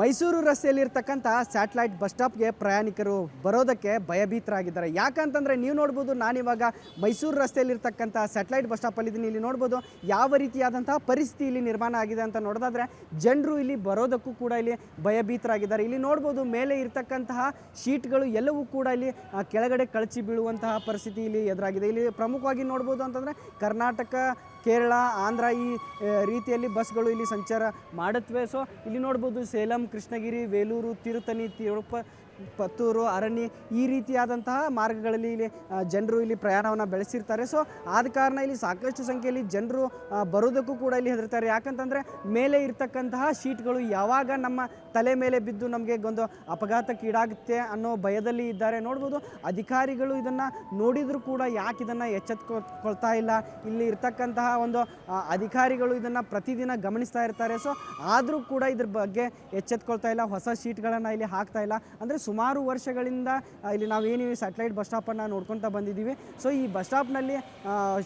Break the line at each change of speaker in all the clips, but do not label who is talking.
ಮೈಸೂರು ರಸ್ತೆಯಲ್ಲಿರ್ತಕ್ಕಂಥ satellite bus ಸ್ಟಾಪ್ಗೆ ಪ್ರಯಾಣಿಕರು ಬರೋದಕ್ಕೆ ಭಯಭೀತರಾಗಿದ್ದಾರೆ. ಯಾಕಂತಂದರೆ ನೀವು ನೋಡ್ಬೋದು, ನಾನಿವಾಗ ಮೈಸೂರು ರಸ್ತೆಯಲ್ಲಿರ್ತಕ್ಕಂಥ ಸ್ಯಾಟಲೈಟ್ ಬಸ್ ಸ್ಟಾಪಲ್ಲಿದ್ದೀನಿ ಇಲ್ಲಿ ನೋಡ್ಬೋದು ಯಾವ ರೀತಿಯಾದಂತಹ ಪರಿಸ್ಥಿತಿ ಇಲ್ಲಿ ನಿರ್ಮಾಣ ಆಗಿದೆ ಅಂತ ನೋಡೋದಾದ್ರೆ ಜನರು ಇಲ್ಲಿ ಬರೋದಕ್ಕೂ ಕೂಡ ಇಲ್ಲಿ ಭಯಭೀತರಾಗಿದ್ದಾರೆ. ಇಲ್ಲಿ ನೋಡ್ಬೋದು ಮೇಲೆ ಇರ್ತಕ್ಕಂತಹ ಶೀಟ್ಗಳು ಎಲ್ಲವೂ ಕೂಡ ಇಲ್ಲಿ ಕೆಳಗಡೆ ಕಳಚಿ ಬೀಳುವಂತಹ ಪರಿಸ್ಥಿತಿ ಇಲ್ಲಿ ಎದುರಾಗಿದೆ. ಇಲ್ಲಿ ಪ್ರಮುಖವಾಗಿ ನೋಡ್ಬೋದು ಅಂತಂದರೆ ಕರ್ನಾಟಕ ಕೇರಳ, ಆಂಧ್ರ ಈ ರೀತಿಯಲ್ಲಿ ಬಸ್ಗಳು ಇಲ್ಲಿ ಸಂಚಾರ ಮಾಡುತ್ತವೆ. ಸೊ ಇಲ್ಲಿ ನೋಡ್ಬೋದು ಸೇಲಂ, ಕೃಷ್ಣಗಿರಿ, ವೇಲೂರು, ತಿರುತನಿ, ತಿರುಪ ಪತ್ತೂರು, ಅರಣ್ಯ ಈ ರೀತಿಯಾದಂತಹ ಮಾರ್ಗಗಳಲ್ಲಿ ಇಲ್ಲಿ ಜನರು ಇಲ್ಲಿ ಪ್ರಯಾಣವನ್ನು ಬೆಳೆಸಿರ್ತಾರೆ. ಸೊ ಆದ ಕಾರಣ ಇಲ್ಲಿ ಸಾಕಷ್ಟು ಸಂಖ್ಯೆಯಲ್ಲಿ ಜನರು ಬರೋದಕ್ಕೂ ಕೂಡ ಇಲ್ಲಿ ಹೆದರ್ತಾರೆ. ಯಾಕಂತಂದರೆ ಮೇಲೆ ಇರ್ತಕ್ಕಂತಹ ಶೀಟ್ಗಳು ಯಾವಾಗ ನಮ್ಮ ತಲೆ ಮೇಲೆ ಬಿದ್ದು ನಮಗೆ ಒಂದು ಅಪಘಾತಕ್ಕೀಡಾಗುತ್ತೆ ಅನ್ನೋ ಭಯದಲ್ಲಿ ಇದ್ದಾರೆ ನೋಡ್ಬೋದು. ಅಧಿಕಾರಿಗಳು ಇದನ್ನು ನೋಡಿದರೂ ಕೂಡ ಯಾಕೆ ಇದನ್ನು ಎಚ್ಚೆತ್ಕೊಳ್ತಾ ಇಲ್ಲ? ಇಲ್ಲಿ ಇರ್ತಕ್ಕಂತಹ ಒಂದು ಅಧಿಕಾರಿಗಳು ಇದನ್ನು ಪ್ರತಿದಿನ ಗಮನಿಸ್ತಾ ಇರ್ತಾರೆ. ಸೊ ಆದರೂ ಕೂಡ ಇದ್ರ ಬಗ್ಗೆ ಎಚ್ಚೆತ್ಕೊಳ್ತಾ ಇಲ್ಲ. ಹೊಸ ಶೀಟ್ಗಳನ್ನು ಇಲ್ಲಿ ಹಾಕ್ತಾ ಇಲ್ಲ. ಅಂದರೆ ಸುಮಾರು ವರ್ಷಗಳಿಂದ ಇಲ್ಲಿ ನಾವು ಏನು ಸ್ಯಾಟಲೈಟ್ ಬಸ್ ಸ್ಟಾಪನ್ನು ನೋಡ್ಕೊತಾ ಬಂದಿದ್ದೀವಿ. ಸೊ ಈ ಬಸ್ ಸ್ಟಾಪ್ನಲ್ಲಿ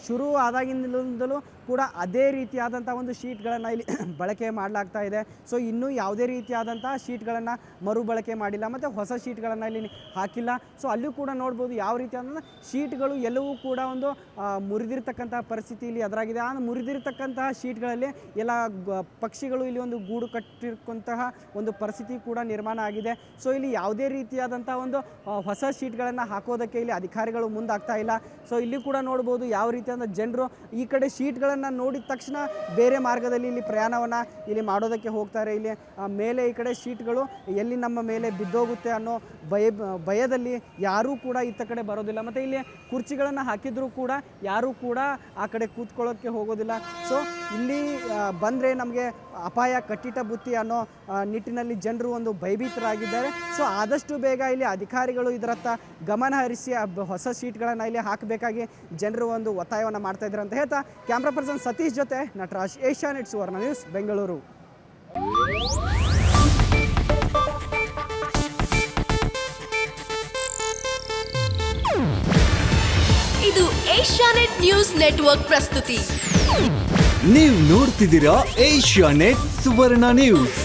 ಶುರು ಆದಾಗಿಂದಲೂ ಕೂಡ ಅದೇ ರೀತಿಯಾದಂಥ ಒಂದು ಶೀಟ್ಗಳನ್ನು ಇಲ್ಲಿ ಬಳಕೆ ಮಾಡಲಾಗ್ತಾ ಇದೆ. ಸೊ ಇನ್ನೂ ಯಾವುದೇ ರೀತಿಯಾದಂಥ ಶೀಟ್ಗಳನ್ನು ಮರುಬಳಕೆ ಮಾಡಿಲ್ಲ. ಮತ್ತು ಹೊಸ ಶೀಟ್ಗಳನ್ನು ಇಲ್ಲಿ ಹಾಕಿಲ್ಲ. ಸೊ ಅಲ್ಲೂ ಕೂಡ ನೋಡ್ಬೋದು ಯಾವ ರೀತಿಯಾದಂಥ ಶೀಟ್ಗಳು ಎಲ್ಲವೂ ಕೂಡ ಒಂದು ಮುರಿದಿರ್ತಕ್ಕಂಥ ಪರಿಸ್ಥಿತಿ ಇಲ್ಲಿ ಅದರಾಗಿದೆ ಆ ಮುರಿದಿರ್ತಕ್ಕಂತಹ ಶೀಟ್ಗಳಲ್ಲಿ ಎಲ್ಲ ಪಕ್ಷಿಗಳು ಇಲ್ಲಿ ಒಂದು ಗೂಡು ಕಟ್ಟಿರ್ತಕ್ಕಂತಹ ಒಂದು ಪರಿಸ್ಥಿತಿ ಕೂಡ ನಿರ್ಮಾಣ ಆಗಿದೆ. ಸೊ ಇಲ್ಲಿ ಯಾವುದೇ ರೀತಿಯಾದಂಥ ಒಂದು ಹೊಸ ಶೀಟ್ಗಳನ್ನು ಹಾಕೋದಕ್ಕೆ ಇಲ್ಲಿ ಅಧಿಕಾರಿಗಳು ಮುಂದಾಗ್ತಾ ಇಲ್ಲ. ಸೊ ಇಲ್ಲಿ ಕೂಡ ನೋಡ್ಬೋದು ಯಾವ ರೀತಿಯಾದ ಜನರು ಈ ಕಡೆ ಶೀಟ್ಗಳನ್ನು ನೋಡಿದ ತಕ್ಷಣ ಬೇರೆ ಮಾರ್ಗದಲ್ಲಿ ಇಲ್ಲಿ ಪ್ರಯಾಣವನ್ನು ಇಲ್ಲಿ ಮಾಡೋದಕ್ಕೆ ಹೋಗ್ತಾರೆ. ಇಲ್ಲಿ ಮೇಲೆ ಈ ಕಡೆ ಶೀಟ್ಗಳು ಎಲ್ಲಿ ನಮ್ಮ ಮೇಲೆ ಬಿದ್ದೋಗುತ್ತೆ ಅನ್ನೋ ಭಯ, ಭಯದಲ್ಲಿ ಯಾರೂ ಕೂಡ ಇತ್ತ ಕಡೆ ಬರೋದಿಲ್ಲ. ಮತ್ತು ಇಲ್ಲಿ ಕುರ್ಚಿಗಳನ್ನು ಹಾಕಿದರೂ ಕೂಡ ಯಾರೂ ಕೂಡ ಆ ಕಡೆ ಕೂತ್ಕೊಳ್ಳೋಕ್ಕೆ ಹೋಗೋದಿಲ್ಲ. ಸೊ ಇಲ್ಲಿ ಬಂದರೆ ನಮಗೆ ಅಪಾಯ, ಕಟ್ಟಿಟ ಬುತ್ತಿ ಅನ್ನೋ ನಿಟ್ಟಿನಲ್ಲಿ ಜನರು ಒಂದು ಭಯಭೀತರಾಗಿದ್ದಾರೆ. ಸೊ ಆದಷ್ಟು ಬೇಗ ಇಲ್ಲಿ ಅಧಿಕಾರಿಗಳು ಇದರತ್ತ ಗಮನ ಹರಿಸಿ ಹೊಸ ಸೀಟ್ಗಳನ್ನು ಇಲ್ಲಿ ಹಾಕಬೇಕಾಗಿ ಜನರು ಒಂದು ಒತ್ತಾಯವನ್ನು ಮಾಡ್ತಾ ಇದ್ದಾರೆ ಅಂತ ಹೇಳ್ತಾ ಕ್ಯಾಮ್ರಾ ಪರ್ಸನ್ ಸತೀಶ್ ಜೊತೆ ನಟರಾಜ್ ಏಷ್ಯಾನೆಟ್ ಸುವರ್ಣ ನ್ಯೂಸ್ ಬೆಂಗಳೂರು.
ಇದು ಏಷ್ಯಾನೆಟ್ ನ್ಯೂಸ್ ನೆಟ್ವರ್ಕ್ ಪ್ರಸ್ತುತಿ.
ನೀವು ನೋಡ್ತಿದ್ದೀರಾ ಏಷ್ಯಾ ನೆಟ್ ಸುವರ್ಣ ನ್ಯೂಸ್.